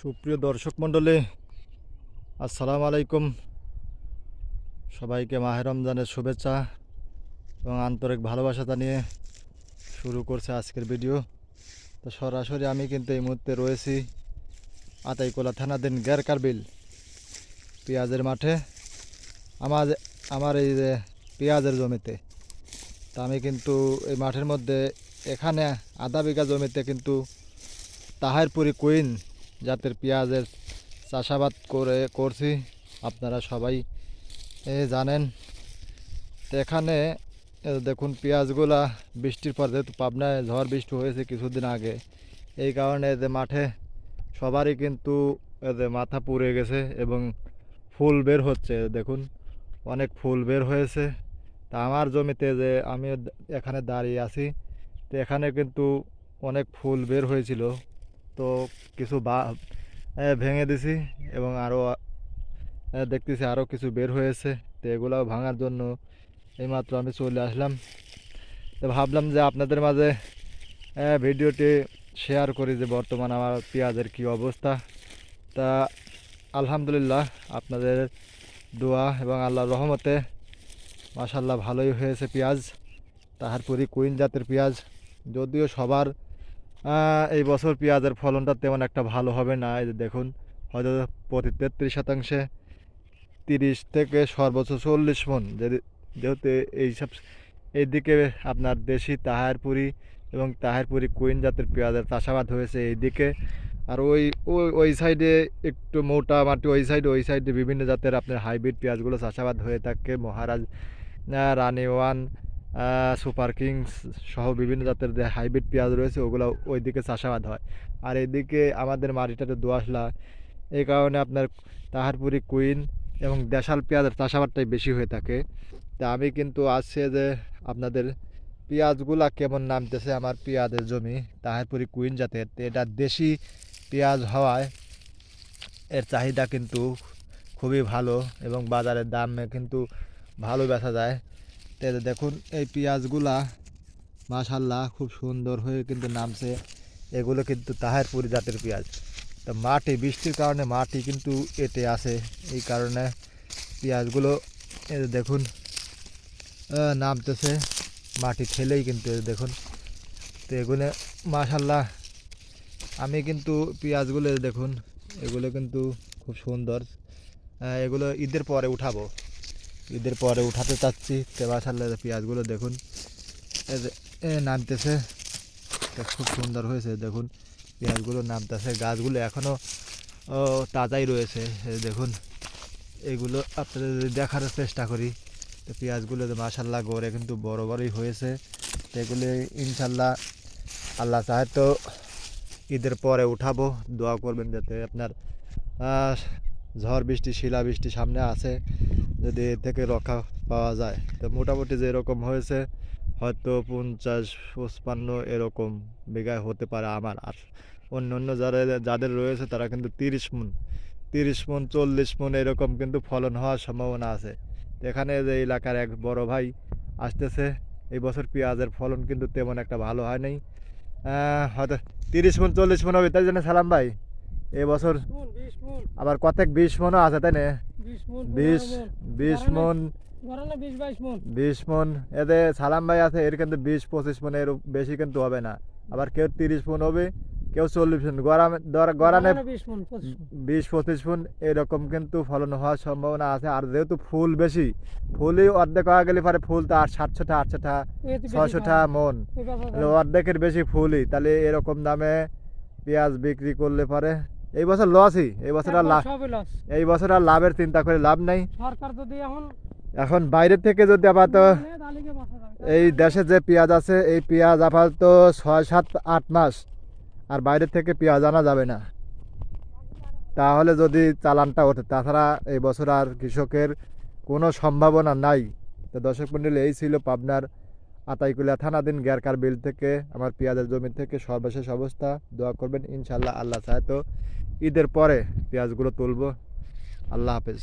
সুপ্রিয় দর্শক মণ্ডলী, আসসালামু আলাইকুম। সবাইকে মাহে রমজানের শুভেচ্ছা এবং আন্তরিক ভালোবাসা জানিয়ে শুরু করছে আজকের ভিডিও। তো সরাসরি আমি কিন্তু এই মুহূর্তে রয়েছি আতাইকোলা থানাধীন গ্যারকারবিল পেঁয়াজের মাঠে। আমার আমার এই যে পেঁয়াজের জমিতে। তা আমি কিন্তু এই মাঠের মধ্যে এখানে আধা বিঘা জমিতে কিন্তু তাহারপুরি কুইন জাতের পেঁয়াজের চাষাবাদ করে করছি, আপনারা সবাই জানেন। তো এখানে দেখুন পেঁয়াজগুলা, বৃষ্টির পর যেহেতু পাবনায় ঝড় বৃষ্টি হয়েছে কিছুদিন আগে, এই কারণে যে মাঠে সবারই কিন্তু এ যে মাথা পুড়ে গেছে এবং ফুল বের হচ্ছে, দেখুন, অনেক ফুল বের হয়েছে। তা আমার জমিতে যে আমি এখানে দাঁড়িয়ে আছি, তো এখানে কিন্তু অনেক ফুল বের হয়েছিল। তো কিছু বা ভেঙে দিছি এবং আরও দেখতেছি আরও কিছু বের হয়েছে। তো এগুলো ভাঙার জন্য এইমাত্র আমি চলে আসলাম। তো ভাবলাম যে আপনাদের মাঝে ভিডিওটি শেয়ার করি যে বর্তমান আমার পেঁয়াজের কী অবস্থা। তা আলহামদুলিল্লাহ আপনাদের দোয়া এবং আল্লাহর রহমতে মাশাল্লাহ ভালোই হয়েছে পেঁয়াজ। তাহারপরই কুইন জাতের পেঁয়াজ। যদিও সবার এই বছর পেঁয়াজের ফলনটা তেমন একটা ভালো হবে না। এই যে দেখুন হয়তো প্রতি তেত্রিশ শতাংশে তিরিশ থেকে সর্বোচ্চ চল্লিশ মন। যেহেতু এইসব এইদিকে আপনার দেশি তাহারপুরি এবং তাহারপুরি কুইন জাতের পেঁয়াজের চাষাবাদ হয়েছে এইদিকে আর ওই ওই ওই সাইডে একটু মোটা মাটি ওই সাইডে ওই সাইডে বিভিন্ন জাতের আপনার হাইব্রিড পেঁয়াজগুলো চাষাবাদ হয়ে থাকে। মহারাজ আহ, রানি ওয়ান আহ, সুপার কিংস সহ বিভিন্ন জাতের যে হাইব্রিড পেঁয়াজ রয়েছে, ওগুলো ওইদিকে চাষাবাদ হয়। আর এদিকে আমাদের মাটিটাতে দোয়াশলা, এই কারণে আপনার তাহারপুরি কুইন এবং দেশাল পেঁয়াজের চাষাবাদটাই বেশি হয়ে থাকে। তা আমি কিন্তু আসছে যে আপনাদের পেঁয়াজগুলা কেমন নামতেছে আমার পেঁয়াজের জমি, তাহারপুরি কুইন জাতের এটা দেশি পেঁয়াজ হওয়ায় এর চাহিদা কিন্তু খুবই ভালো এবং বাজারের দামে কিন্তু ভালো বেচা যায়। তো এই দেখুন, এই পেঁয়াজগুলা মাশাল্লাহ খুব সুন্দর হয়ে কিন্তু নামছে। এগুলো কিন্তু তাহারপুরি জাতের পেঁয়াজ। তো মাটি, বৃষ্টির কারণে মাটি কিন্তু এতে আছে। এই কারণে পেঁয়াজগুলো দেখুন নামতেছে। মাটি ঠেলেই কিন্তু দেখুন। তো এগুলো মাশাল্লাহ আমি কিন্তু পেঁয়াজগুলো দেখুন, এগুলো কিন্তু খুব সুন্দর। এগুলো ঈদের পরে উঠাবো। ঈদের পরে উঠাতে চাচ্ছি। তো মাশাল্লাহ পেঁয়াজগুলো দেখুন। এ নামতেছে। খুব সুন্দর হয়েছে, দেখুন। পেঁয়াজগুলো নামতেছে। গাছগুলো এখনও তাজাই রয়েছে। দেখুন, এগুলো আপনাদের যদি দেখার চেষ্টা করি, তো পেঁয়াজগুলো মাশাল্লাহ গড়ে কিন্তু বড় বড়ই হয়েছে। এগুলি ইনশাল্লাহ আল্লাহ চাহে তো ঈদের পরে উঠাবো। দোয়া করবেন যাতে আপনার ঝড় বৃষ্টি শিলা বৃষ্টি সামনে আছে যদি এর থেকে রক্ষা পাওয়া যায় তো মোটামুটি যেরকম হয়েছে হয়তো পঞ্চাশ পঁচপান্ন এরকম বিঘায় হতে পারে আমার। আর অন্য অন্য যারা যাদের রয়েছে তারা কিন্তু তিরিশ মন তিরিশ মন চল্লিশ মন এরকম কিন্তু ফলন হওয়ার সম্ভাবনা আছে। এখানে যে এলাকার এক বড় ভাই আসতেছে এই বছর পেঁয়াজের ফলন কিন্তু তেমন একটা ভালো হয় নাই। হয়তো তিরিশ মন চল্লিশ মন হবে তাই জন্য সালাম ভাই এই বছর বিশ মন, আবার কতক বিশ মনও আছে তাই না? বিশ বিশ মন। বিশ মন। এতে সালাম ভাই আছে এর কিন্তু বিশ পঁচিশ মন এর বেশি কিন্তু হবে না। আবার কেউ তিরিশ মন হবে কেউ চল্লিশ মন। গরামে গরানে বিশ পঁচিশ মন। এরকম কিন্তু ফলন হওয়ার সম্ভাবনা আছে। আর যেহেতু ফুল বেশি ফুলই অর্ধেক হওয়া গেলে পরে ফুল তো আর সাতশোটা আটশোটা পাওয়া মন। অর্ধেকের বেশি ফুলই তাহলে এরকম দামে পেঁয়াজ বিক্রি করলে পরে এই বছর লসই এই বছর আর লাভ এই বছর আর লাভের চিন্তা করে লাভ নাই। সরকার যদি এখন এখন বাইরের থেকে যদি আপাতত? এই দেশে যে পেঁয়াজ আছে এই পেঁয়াজ আপাতত ছয় সাত আট মাস। আর বাইরের থেকে পেঁয়াজ আনা যাবে না। তাহলে যদি চালানটা ওঠে তাছাড়া এই বছর আর কৃষকের কোনো সম্ভাবনা নাই। তো দর্শক মন্ডলী এই ছিল পাবনার আতাইকুলা থানাধীন গ্যারকার বিল থেকে, আমার পেঁয়াজের জমি থেকে সর্বশেষ অবস্থা, দোয়া করবেন ইনশাল্লাহ আল্লাহ চায়। তো ঈদের পরে পেঁয়াজগুলো তুলবো। আল্লাহ হাফেজ।